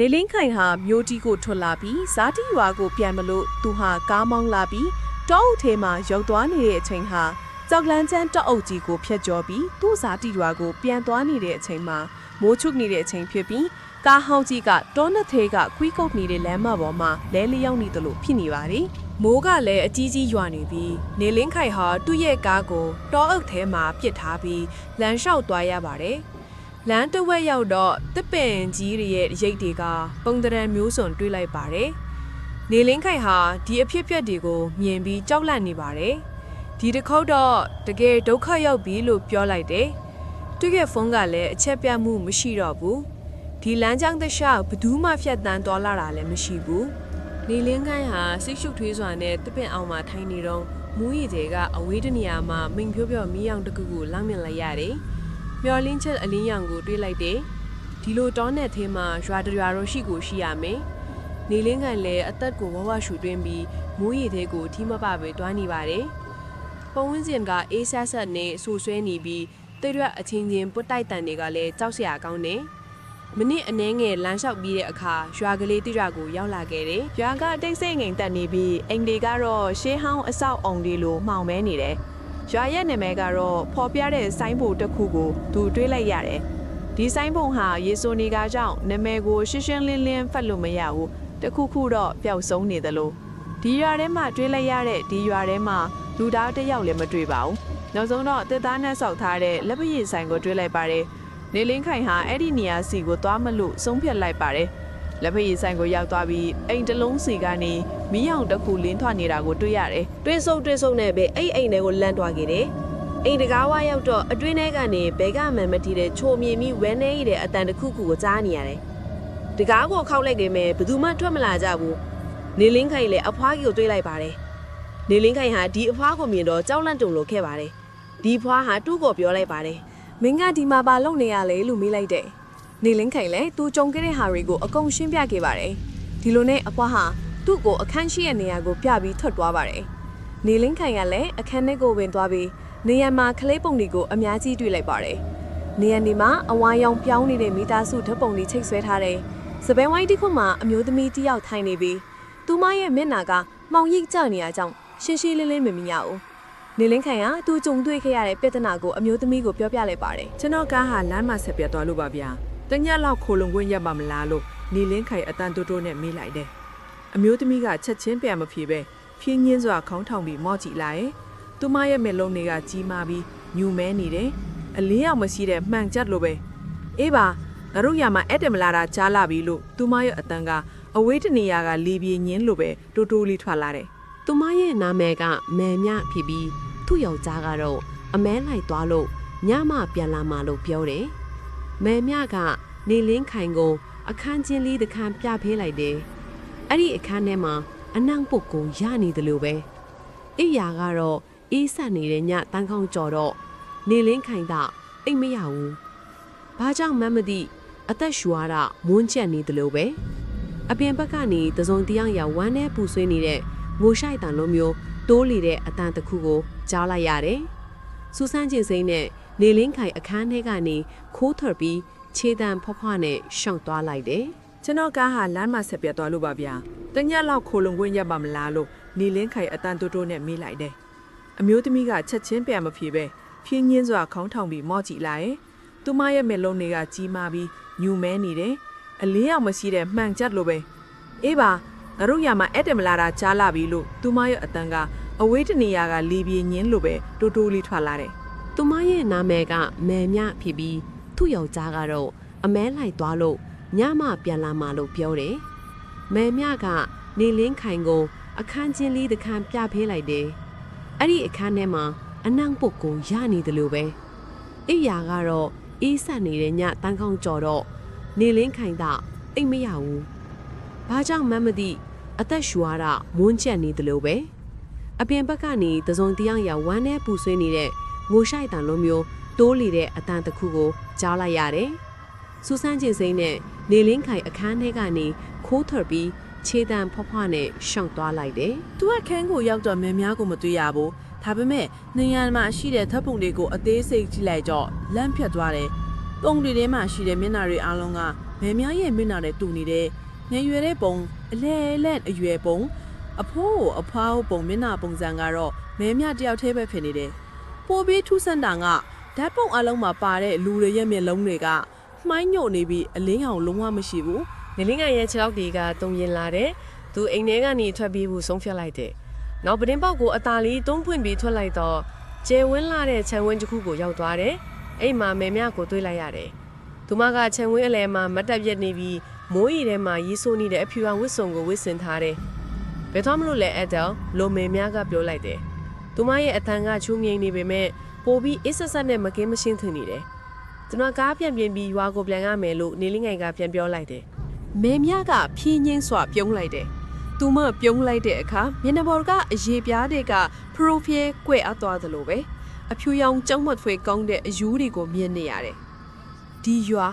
နေလင်းခိုင်ဟာမျိုးတီကိုထွက်လာပြီးဇာတိရွာကိုပြန်မလို့သူဟာကားမောင်းလာပြီးတောအုပ်ထဲမှာရောက်သွားနေတဲ့အချိန်ဟာကြောက်လန်းချမ်းတောအုပ်ကြီးကိုဖျက်ကျော်ပြီးသူ့ဇာတိရွာကိုပြန်သွားနေတဲ့အချိန်မှာမိုးချုပ်နေတဲ့အချိန်ဖြစ်ပြီးကားဟောင်းကြီးကတောနက်သေးကခွီးကုတ်နေတဲ့လမ်းမပေါ်မှာလဲလျောင်းနေသလိုဖြစ်နေပါတယ်မိုးကလည်းအကြီးကြီးရွာနေပြီးနေလင်းခိုင်ဟာသူ့ရဲ့ကားကိုတောအုပ်ထဲမှာပစ်ထားပြီးလမ်းလျှောက်သွားရပါတယ် လမ်းတစ်ဝက်ရောက်တော့တစ်ပင်ကြီးတွေရဲ့ရိတ်တွေကပုံတရံမျိုးစုံတွေးလိုက်ပါတယ်။နေလင်းခိုင်ဟာဒီအဖြစ်အပျက်တွေကိုမြင်ပြီးကြောက်လန့်နေပါတယ်။ဒီတစ်ခေါက်တော့တကယ်ဒုက္ခရောက်ပြီလို့ပြောလိုက်တယ်။သူ့ရဲ့ဖုန်းကလည်းအချက်ပြတ်မှုမရှိတော့ဘူး။ဒီလမ်းကြောင်းတစ်လျှောက်ဘယ်သူမှဖြတ်တန်းသွားလာတာလည်းမရှိဘူး။နေလင်းခိုင်ဟာစိတ်ရှုပ်ထွေးစွာနဲ့တစ်ပင်အောင်မှာထိုင်နေတော့မူးရည်တွေကအဝေးတနေရာမှာမိန်ဖြိုးဖြော်မီးအောင်တစ်ခုခုလောင်းမြင်လိုက်ရတယ်။ မျော်လင်းချက်အလင်းရောင်ကိုတွေးလိုက်တယ်။ဒီလိုတောနဲ့သေးမှရွာတရွာတော့ရှိကိုရှိရမယ်။နေလင်းကန်လည်းအသက်ကိုဝဝရှူတွင်းပြီးမူးရည်သေးကိုထိမပပဲတွားနေပါတယ်။ပုံဝန်းကျင်ကအေးဆက်ဆက်နဲ့ဆူဆွဲနေပြီးတိရွက်အချင်းချင်းပွတ်တိုက်တန်တွေကလည်းကြောက်စရာကောင်းတယ်။မနစ်အနှဲငယ်လမ်းလျှောက်ပြီးတဲ့အခါရွာကလေးတိရွက်ကိုရောက်လာခဲ့တယ်။ရွာကတိတ်ဆိတ်ငိမ်တက်နေပြီးအိမ်တွေကတော့ရှေးဟောင်းအဆောက်အုံတွေလိုမှောင်မဲနေတယ်။ ရွာရဲ့နာမည်ကတော့ဖော်ပြတဲ့ဆိုင်းဘုတ်တစ်ခုကိုသူတွေးလိုက်ရတယ်။ဒီဆိုင်းဘုတ်ဟာရေဆိုနေကကြောင့်နာမည်ကိုရှင်းရှင်းလင်းလင်းဖတ်လို့မရဘူး။တစ်ခုခုတော့ပျောက်ဆုံးနေသလိုဒီရွာထဲမှာတွေးလိုက်ရတဲ့ဒီရွာထဲမှာလူသားတစ်ယောက်လည်းမတွေ့ပါဘူး။နောက်ဆုံးတော့တစ်သားနဲ့ဆောက်ထားတဲ့လက်ပရည်ဆိုင်ကိုတွေးလိုက်ပါတယ်။နေလင်းခိုင်ဟာအဲ့ဒီနေရာစီကိုသွားမလို့ဆုံးဖြတ်လိုက်ပါတယ်။လက်ဖက်ရည်ဆိုင်ကိုရောက်သွားပြီးအိမ်တစ်လုံးစီကနေ မီးအောင်တစ်ခုလင်းထွနေတာကိုတွေ့ရတယ်။တွင်းဆုံတွင်းဆုံနဲ့ပဲအဲ့အိမ်တွေကိုလန့်သွားခဲ့တယ်။အိမ်တကားဝါရောက်တော့အတွင်းထဲကနေဘဲကမှန်မတီးတဲ့ချိုမြင်ပြီးဝဲနေရတဲ့အတန်တစ်ခုခုကိုကြားနေရတယ်။တကားကိုခောက်လိုက်ကြမယ်ဘယ်သူမှထွက်မလာကြဘူး။နေလင်းခိုင်လည်းအဖွားကြီးကိုတွေးလိုက်ပါတယ်။နေလင်းခိုင်ဟာဒီအဖွားကိုမြင်တော့ကြောက်လန့်တုန်လို့ခဲ့ပါတယ်။ဒီဖွားဟာတူ့ကိုပြောလိုက်ပါတယ်မင်းကဒီမှာပါလုံနေရလေလို့မေးလိုက်တယ်။နေလင်းခိုင်လည်းသူကြုံခဲ့တဲ့ဟာတွေကိုအကုန်ရှင်းပြခဲ့ပါတယ်။ဒီလိုနဲ့အဖွားဟာ သူ့ကိုအခန်းရှိတဲ့နေရာကိုပြပြီးထွက်သွားပါတယ်။နေလင်းခိုင်ကလည်းအခန်းထဲကိုဝင်သွားပြီးနေရံမှာကလေးပုံတွေကိုအများကြီးတွေ့လိုက်ပါတယ်။နေရံဒီမှာအဝါရောင်ပြောင်းနေတဲ့မိသားစုဓာတ်ပုံတွေချိတ်ဆွဲထားတဲ့စပယ်ဝိုင်းတစ်ခုမှာအမျိုးသမီးတစ်ယောက်ထိုင်နေပြီးသူမရဲ့မျက်နှာကမှောင်ရိပ်ကျနေရကြောင်းရှင်းရှင်းလင်းလင်းမမြင်ရဘူး။နေလင်းခိုင်ကသူကြုံတွေ့ခဲ့ရတဲ့ပြဿနာကိုအမျိုးသမီးကိုပြောပြလိုက်ပါတယ်ကျွန်တော်ကားဟာလမ်းမှာဆက်ပြတ်သွားလို့ပါဗျာတညက်လောက်ခိုလုံခွင့်ရပါမလားလို့နေလင်းခိုင်အတန်တိုးတိုးနဲ့မေးလိုက်တယ် အမျိုးသမီးကချက်ချင်းပြန်မဖြေပဲဖြင်းညင်းစွာခေါင်းထောင်ပြီးမော့ကြည့်လိုက်သူမရဲ့မျက်လုံးတွေကကြီးမားပြီးညူမဲနေတယ်အလင်းအောင်မရှိတဲ့မှန်ချက်လိုပဲအေးပါငါတို့ရမှာအဲ့တယ်မလာတာကြားလာပြီလို့သူမရဲ့အတန်ကအဝေးတနေရာကလီပြေညင်းလိုပဲတိုးတိုးလေးထွက်လာတယ်။သူမရဲ့နာမည်ကမယ်မြဖြစ်ပြီးသူ့ယောက်ျားကတော့အမဲလိုက်သွားလို့ညမပြန်လာမှလို့ပြောတယ်။မယ်မြကနေလင်းခိုင်ကိုအခန်းချင်းလေးတစ်ခန်းပြဖေးလိုက်တယ်။ အဲ့ဒီအခန်းထဲမှာအနံ့ပုတ်ကိုရနေတယ်လို့ပဲ။အိယာကတော့အေးဆက်နေတဲ့ညတန်းကောင်းကြော်တော့နေလင်းခိုင်ကအိတ်မရဘူး။ဘာကြောင့်မှန်းမသိအသက်ရှူရတာမွန်းချက်နေတယ်လို့ပဲ။အပြင်ဘက်ကနေသစုံတယောက်ယောက်ဝမ်းနဲ့ပူဆွေးနေတဲ့ငိုရှိုက်တန်လိုမျိုးတိုးလေတဲ့အတန်တစ်ခုကိုကြားလိုက်ရတယ်။စူဆန်းကျင်စိမ့်နဲ့နေလင်းခိုင်အခန်းထဲကနေခိုးထွက်ပြီးခြေတံဖွားဖွားနဲ့ရှောင်သွားလိုက်တယ် ကျွန်တော်ကားဟာလမ်းမှာဆက်ပြတ်သွားလို့ပါဗျာတညက်လောက်ခိုလုံခွင့်ရပါမလားလို့နေလင်းခိုင်အတန်တိုးတိုးနဲ့မေးလိုက်တယ်အမျိုးသမီးကချက်ချင်းပြန်မဖြေပဲဖြင်းညင်းစွာခေါင်းထောင်ပြီးမော့ကြည့်လိုက်သူမရဲ့မျက်လုံးတွေကကြီးမားပြီးညူမဲနေတယ်အလင်းအောင်မရှိတဲ့မှန်ချက်လိုပဲအေးပါငါတို့ရမှာအဲ့တယ်မလာတာကြားလာပြီလို့သူမရဲ့အတန်ကအဝေးတနေရာကလီပြေညင်းလိုပဲတိုးတိုးလေးထွက်လာတယ်။သူမရဲ့နာမည်ကမယ်မြဖြစ်ပြီးသူ့ယောက်ျားကတော့အမဲလိုက်သွားလို့ ညမပြန်လာမှလို့ပြောတယ်။မယ်မြကနေလင်းခိုင်ကို အခန်းချင်းလေးတစ်ခန်းပြဖေးလိုက်တယ်။အဲ့ဒီအခန်းထဲမှာအနံ့ပုတ်ကိုရနေတယ်လို့ပဲအိယာကတော့အေးဆက်နေတဲ့ညတန်းကောင်းကြော်တော့နေလင်းခိုင်တာအိတ်မရဘူးဘာကြောင့်မှန်းမသိအသက်ရှူရတာမွန်းချက်နေတယ်လို့ပဲအပြင်ဘက်ကနေသစုံတယောက်ယောက်ဝမ်းနဲ့ပူဆွေးနေတဲ့ငိုရှိုက်တန်လိုမျိုးတိုးလေတဲ့အတန်တစ်ခုကိုကြားလိုက်ရတယ် စူဆန်းကျင်စိမ့်နဲ့နေလင်းခိုင်အခန်းထဲကနေခိုးထွက်ပြီးခြေတံဖွားဖွားနဲ့ရှောင်သွားလိုက်တယ်သူကခန်းကိုရောက်တော့မယ်များကိုမတွေ့ရဘူးဒါပေမဲ့နေရံမှာရှိတဲ့ဓာတ်ပုံတွေကိုအသေးစိတ်ကြည့်လိုက်တော့လန့်ဖြတ်သွားတယ်ပုံတွေထဲမှာရှိတဲ့မျက်နှာတွေအားလုံးကမမယ်များရဲ့မျက်နှာနဲ့တူနေတဲ့ငယ်ရွယ်တဲ့ပုံအလဲလက်အရွယ်ပုံအဖိုးအဖွားပုံမျက်နှာပုံစံကတော့မယ်များတယောက်တည်းပဲဖြစ်နေတယ်ပိုပြီးထူးဆန်းတာကဓာတ်ပုံအလုံးမှာပါတဲ့လူတွေရဲ့မျက်လုံးတွေက မှိုင်းညို့နေပြီးအလင်းအောင်လုံးဝမရှိဘူးနေလင်းကရဲ့ခြေထောက်တွေကတုံရင်လာတယ်သူအိမ်ထဲကနေထွက်ပြေးဖို့ဆုံးဖြတ်လိုက်တယ်နောက်ပတင်းပေါက်ကိုအသာလေးတုံးဖွင့်ပြီးထွက်လိုက်တော့ကျဲဝင်းလာတဲ့ခြံဝင်းတစ်ခုကိုရောက်သွားတယ်အိမ်မှာမယ်မြကိုတွေးလိုက်ရတယ်သူမကခြံဝင်းအလဲမှာမတ်တပ်ပြက်နေပြီးမိုးရီထဲမှာရီးဆိုးနေတဲ့အဖြူအောင်ဝစ်စုံကိုဝစ်စင်ထားတယ်ဘယ်သွားမလို့လဲအဒယ်လိုမယ်မြကပြောလိုက်တယ်သူမရဲ့အတန်ကချူးမြိန်နေပေမဲ့ပိုပြီးအစ်ဆက်ဆက်နဲ့မကင်းမရှင်းထင်နေတယ် ကျွန်တော်ကားပြန်ပြင်ပြီးရွာကိုပြန်ရမယ်လို့နေလင်းငယ်ကပြန်ပြောလိုက်တယ်မေမြကဖြင်းငင်းစွာပြုံးလိုက်တယ်။သူမပြုံးလိုက်တဲ့အခါမျက်နှာပေါ်ကအရေးပြားတွေကပရိုဖီယ်ကွဲ့အပ်သွားသလိုပဲအဖြူရောင်ကျုံမထွေကောင်းတဲ့အယူတွေကိုမြင်နေရတယ်။ဒီရွာ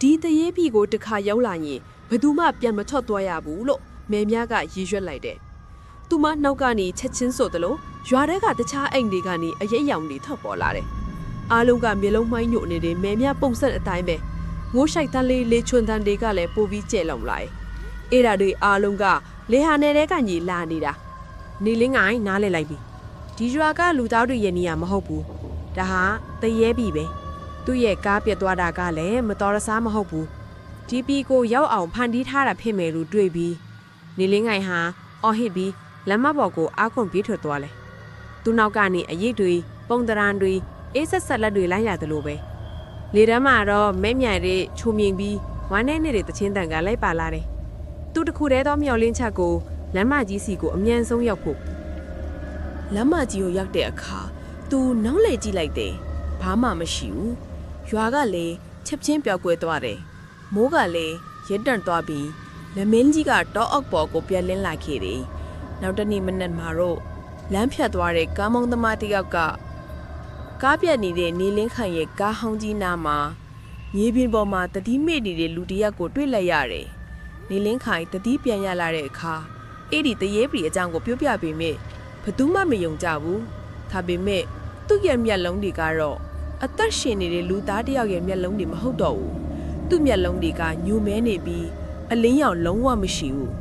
ဒီတရေပြီကိုတစ်ခါရောက်လာရင်ဘယ်သူမှပြန်မထွက်သွားရဘူးလို့မေမြကရည်ရွက်လိုက်တယ်။သူမနောက်ကနေချက်ချင်းဆိုသလိုရွာထဲကတခြားအိမ်တွေကနေအရိပ်ရောင်တွေထွက်ပေါ်လာတယ်။ အားလုံးကမျက်လုံးမှိုင်းညို့နေတဲ့မေမြပုံစံအတိုင်းပဲငိုးရှိုက်တန်းလေးလေချွန်တန်းတွေကလည်းပိုပြီးကျဲလောင်လာတယ်။အဲ့ဒါတွေအားလုံးကလေဟာနယ်တဲ့ကညီလာနေတာနေလင်းငိုင်းနားလဲလိုက်ပြီဒီရွာကလူသားတွေရဲ့နေရာမဟုတ်ဘူးဒါဟာတရေပြီပဲသူ့ရဲ့ကားပြက်သွားတာကလည်းမတော်ရစားမဟုတ်ဘူးဒီပီကိုရောက်အောင်ဖန်တီးထားတာဖြစ်မယ်လို့တွေးပြီးနေလင်းငိုင်းဟာအော်ဟစ်ပြီးလမ်းမပေါ်ကိုအားခွန်ပြေးထွက်သွားလဲသူနောက်ကနေအရေးတွေပုံတရံတွေ အေးဆက်ဆက်လက်တွေလိုက်ရတယ်လို့ပဲလေတန်းမှာတော့မဲမြိုင်တွေချုံမြင်ပြီးဝမ်းနဲ့နေတဲ့တချင်းတန်ကလိုက်ပါလာတယ်သူတခုတည်းသောမျော်လင့်ချက်ကိုလမ်းမကြီးစီကိုအမြန်ဆုံးရောက်ဖို့လမ်းမကြီးကိုရောက်တဲ့အခါသူနောက်လေကြည့်လိုက်တယ်ဘာမှမရှိဘူးရွာကလည်းချက်ချင်းပြောက်ကွဲသွားတယ်မိုးကလည်းရက်တန့်သွားပြီးလမင်းကြီးကတော့အောက်ပေါ်ကိုပြန်လင်းလာခဲ့တယ်နောက်တနေ့မနက်မှာတော့လမ်းဖြတ်သွားတဲ့ကားမောင်းသမားတစ်ယောက်က ကားပြတ်နေတဲ့နေလင်းခိုင်ရဲ့ကားဟောင်းကြီးနားမှာမြေပြင်ပေါ်မှာတတိမေ့နေတဲ့လူတစ်ယောက်ကိုတွေ့လိုက်ရတယ်နေလင်းခိုင်တတိပြန်ရလာတဲ့အခါအဲ့ဒီတရေပရီအကြောင်းကိုပြောပြပေးမိဘယ်သူမှမယုံကြဘူးဒါပေမဲ့သူ့ရဲ့မျက်လုံးတွေကတော့အသက်ရှင်နေတဲ့လူသားတစ်ယောက်ရဲ့မျက်လုံးတွေမဟုတ်တော့ဘူးသူ့မျက်လုံးတွေကညိုမဲနေပြီးအလင်းရောင်လုံးဝမရှိဘူး